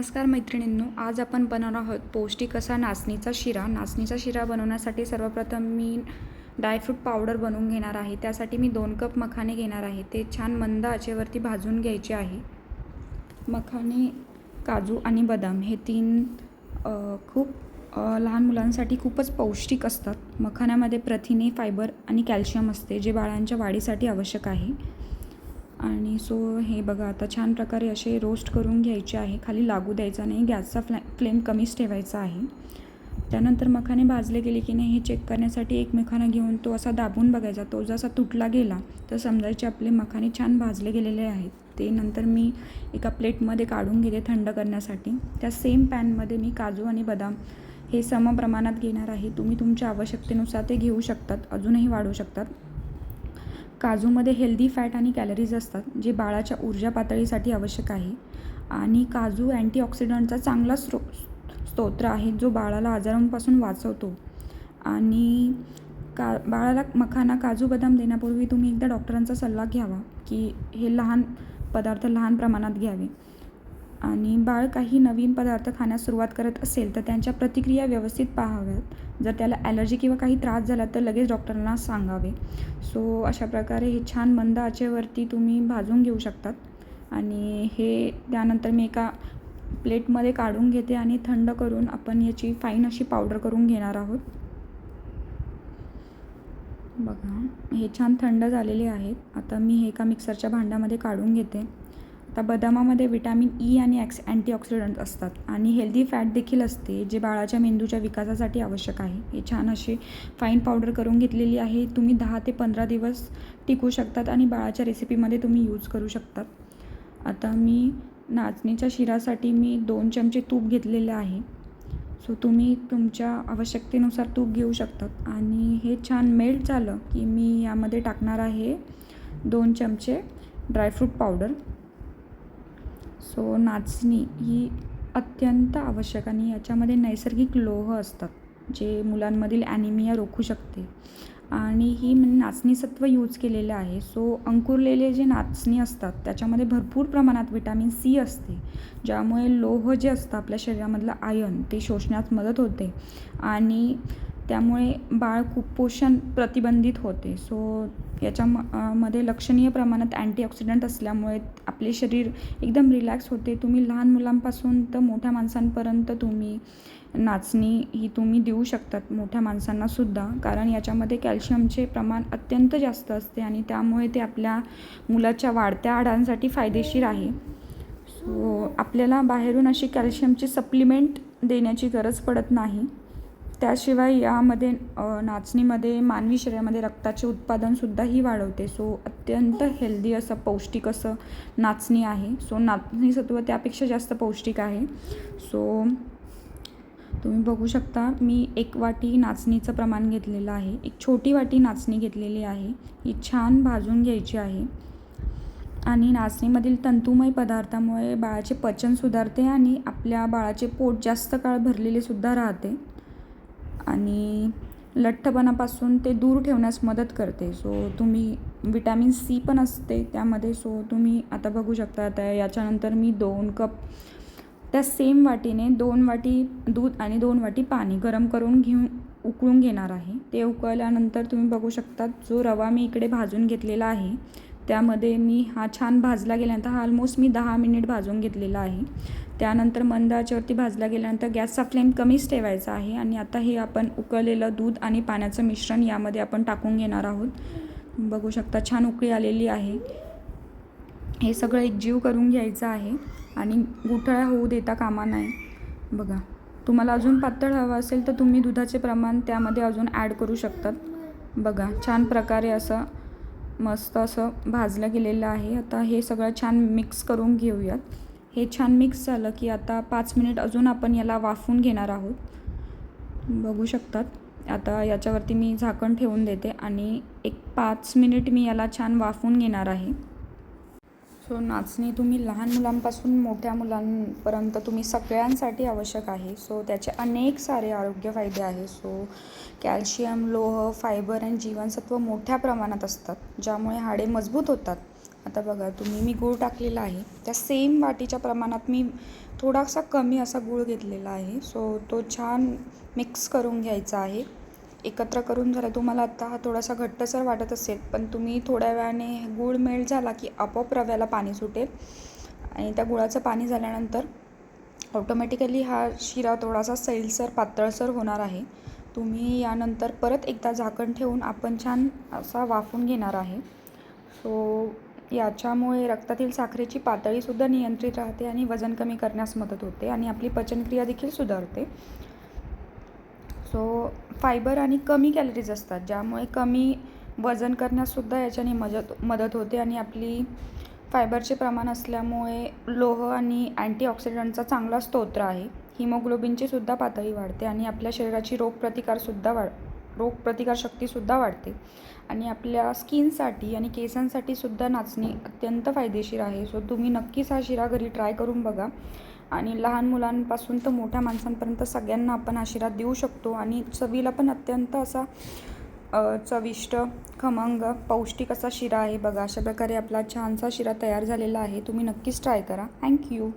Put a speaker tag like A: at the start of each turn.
A: नमस्कार मैत्रिणींनो आज आपण बनवणार आहोत पौष्टिक असा नाचणीचा शिरा. नाचणीचा शिरा बनवण्यासाठी सर्वप्रथम मी ड्रायफ्रूट पावडर बनवून घेणार आहे. त्यासाठी मी दोन कप मखाने घेणार आहे. ते छान मंद आचेवरती भाजून घ्यायचे आहे. मखाने काजू आणि बदाम हे तीन खूप लहान मुलांसाठी खूपच पौष्टिक असतात. मखाण्यामध्ये प्रथिने फायबर आणि कॅल्शियम असते जे बाळांच्या वाढीसाठी आवश्यक आहे. आणि सो हे बघा आता छान प्रकारे असे रोस्ट करून घ्यायचे आहे. खाली लागू द्यायचा नाही गॅसचा फ्लॅ फ्लेम कमीच ठेवायचा आहे. त्यानंतर मखाने भाजले गेले की नाही हे चेक करण्यासाठी एकमेकांना घेऊन तो असा दाबून बघायचा. तो जसा तुटला गेला तर समजायचे आपले मखाने छान भाजले गेलेले आहेत. ते नंतर मी एका प्लेटमध्ये काढून घेते थंड करण्यासाठी. त्या सेम पॅनमध्ये मी काजू आणि बदाम हे सम प्रमाणात घेणार आहे. तुम्ही तुमच्या आवश्यकतेनुसार ते घेऊ शकतात अजूनही वाढवू शकतात. काजूमध्ये हेल्दी फॅट आणि कॅलरीज असतात जे बाळाच्या ऊर्जा पातळीसाठी आवश्यक आहे. आणि काजू अँटीऑक्सिडंटचा चांगला स्रो स्तोत्र आहे जो बाळाला आजारांपासून वाचवतो. आणि का बाळाला मखाना काजू बदाम देण्यापूर्वी तुम्ही एकदा डॉक्टरांचा सल्ला घ्यावा की हे लहान पदार्थ लहान प्रमाणात घ्यावे. आणि बाळ काही नवीन पदार्थ खाण्यास सुरुवात करत असेल तर त्यांच्या प्रतिक्रिया व्यवस्थित पाहाव्यात. जर त्याला ॲलर्जी किंवा काही त्रास झाला तर लगेच डॉक्टरांना सांगावे. सो अशा प्रकारे हे छान मंद आचेवरती तुम्ही भाजून घेऊ शकतात. आणि हे त्यानंतर मी एका प्लेटमध्ये काढून घेते आणि थंड करून आपण याची फाईन अशी पावडर करून घेणार आहोत. बघा हे छान थंड झालेले आहेत. आता मी हे एका मिक्सरच्या भांड्यामध्ये काढून घेते. आता बदामामध्ये विटॅमिन ई e आणि ॲक्स अँटीऑक्सिडंट असतात आणि हेल्दी फॅट देखील असते जे बाळाच्या मेंदूच्या विकासासाठी आवश्यक आहे. हे छान अशी फाईन पावडर करून घेतलेली आहे. तुम्ही दहा ते पंधरा दिवस टिकू शकतात आणि बाळाच्या रेसिपीमध्ये तुम्ही यूज करू शकतात. आता मी नाचणीच्या शिरासाठी मी दोन चमचे तूप घेतलेले आहे. सो तुम्ही तुमच्या आवश्यकतेनुसार तूप घेऊ शकतात. आणि हे छान मेल्ट झालं की मी यामध्ये टाकणार आहे दोन चमचे ड्रायफ्रूट पावडर सो नाचणी ही अत्यंत आवश्यक आणि याच्यामध्ये नैसर्गिक लोह असतात जे मुलांमधील ॲनिमिया रोखू शकते. आणि ही म्हणजे नाचणी सत्व यूज केलेलं आहे. सो अंकुरलेले जे नाचणी असतात त्याच्यामध्ये भरपूर प्रमाणात विटॅमिन सी असते ज्यामुळे लोह जे असतं आपल्या शरीरामधलं आयन ते शोषण्यात मदत होते. आणि त्यामुळे बाळ कुपोषण प्रतिबंधित होते. सो याच्या म मध्ये लक्षणीय प्रमाणात अँटीऑक्सिडंट असल्यामुळे आपले शरीर एकदम रिलॅक्स होते. तुम्ही लहान मुलांपासून तर मोठ्या माणसांपर्यंत तुम्ही नाचणी ही तुम्ही देऊ शकतात मोठ्या माणसांनासुद्धा कारण याच्यामध्ये कॅल्शियमचे प्रमाण अत्यंत जास्त असते आणि त्यामुळे ते आपल्या मुलाच्या वाढत्या हाडांसाठी फायदेशीर आहे. सो आपल्याला बाहेरून अशी कॅल्शियमची सप्लिमेंट देण्याची गरज पडत नाही. त्याशिवाय यामध्ये नाचणीमध्ये मानवी शरीरामध्ये रक्ताचे उत्पादनसुद्धाही वाढवते. सो अत्यंत हेल्दी असं पौष्टिक असं नाचणी आहे. सो नाचणी सत्व त्यापेक्षा जास्त पौष्टिक आहे. सो तुम्ही बघू शकता मी एक वाटी नाचणीचं प्रमाण घेतलेलं आहे. एक छोटी वाटी नाचणी घेतलेली आहे. ही छान भाजून घ्यायची आहे. आणि नाचणीमधील तंतुमय पदार्थामुळे बाळाचे पचन सुधारते आणि आपल्या बाळाचे पोट जास्त काळ भरलेले सुद्धा राहते. आणि लठ्ठपणापासून ते दूर ठेवण्यास मदत करते. सो तुम्ही विटॅमिन सी पण असते त्यामध्ये. सो तुम्ही आता बघू शकता आता याच्यानंतर मी दोन कप त्या सेम वाटीने दोन वाटी दूध आणि दोन वाटी पाणी गरम करून घेऊन उकळून घेणार आहे. ते उकळल्यानंतर तुम्ही बघू शकता जो रवा मी इकडे भाजून घेतलेला आहे त्यामध्ये मी हा छान भाजला गेल्यानंतर हा ऑलमोस्ट मी दहा मिनिट भाजून घेतलेला आहे. त्यानंतर मंद आचेवरती भाजला गेल्यानंतर गॅसचा फ्लेम कमीच ठेवायचा आहे आणि आता हे आपण उकळलेलं दूध आणि पाण्याचं मिश्रण यामध्ये आपण टाकून घेणार आहोत. बघू शकता छान उकळी आलेली आहे. हे सगळं एकजीव करून घ्यायचं आहे आणि गुठळ्या होऊ देता कामा नाही बघा तुम्हाला अजून पातळ हवं असेल तर तुम्ही दुधाचे प्रमाण त्यामध्ये अजून ॲड करू शकतात. बघा छान प्रकारे असं मस्त असं भाजलं गेलेलं आहे. आता हे सगळं छान मिक्स करून घेऊयात. हे छान मिक्स झालं की आता पाच मिनिट अजून आपण याला वाफवून घेणार आहोत. बघू शकतात. आता याच्यावरती मी झाकण ठेवून देते आणि एक पाच मिनिट मी याला छान वाफवून घेणार आहे. सो नाचणी तुम्ही लहान मुलांपासून मोठ्या मुलांपर्यंत तुम्ही सगळ्यांसाठी आवश्यक आहे. सो त्याचे अनेक सारे आरोग्य फायदे आहे. सो कॅल्शियम लोह फायबर आणि जीवनसत्व मोठ्या प्रमाणात असतात ज्यामुळे हाडे मजबूत होतात. आता बघा तुम्ही मी गूळ टाकलेला आहे. त्या सेम वाटीच्या प्रमाणात मी थोडासा कमी असा गूळ घेतलेला आहे. सो तो छान मिक्स करून घ्यायचा आहे. एकत्र करून झाला तुम्हाला आता हा थोडासा घट्टसर वाटत असेल पण तुम्ही थोड्या वेळाने गूळ मेल्ट झाला की आपोआप रव्याला पाणी सुटेल. आणि त्या गुळाचं पाणी झाल्यानंतर ऑटोमॅटिकली हा शिरा थोडासा सैलसर पातळसर होणार आहे. तुम्ही यानंतर परत एकदा झाकण ठेवून आपण छान असा वाफून घेणार आहे. सो याच्यामुळे रक्तातील साखरेची पातळीसुद्धा नियंत्रित राहते आणि वजन कमी करण्यास मदत होते आणि आपली पचनक्रिया देखील सुधारते. सो फायबर आणि कमी कॅलरीज असतात ज्यामुळे कमी वजन करण्याससुद्धा याच्याने मदत मदत होते आणि आपली फायबरचे प्रमाण असल्यामुळे लोह आणि अँटीऑक्सिडंटचा चांगला स्तोत्र आहे. हिमोग्लोबिनची सुद्धा पातळी वाढते आणि आपल्या शरीराची रोगप्रतिकारसुद्धा वाढ रोगप्रतिकारशक्तीसुद्धा वाढते. आणि आपल्या स्किनसाठी आणि केसांसाठी सुद्धा नाचणी अत्यंत फायदेशीर आहे. सो तुम्ही नक्कीच हा शिरा घरी ट्राय करून बघा. आणि लहान मुलांपासून तर मोठ्या माणसांपर्यंत सगळ्यांना आपण हा शिरा देऊ शकतो. आणि चवीला पण अत्यंत असा चविष्ट खमंग पौष्टिक असा शिरा आहे बघा. अशा प्रकारे आपला छानसा शिरा तयार झालेला आहे. तुम्ही नक्कीच ट्राय करा. थँक्यू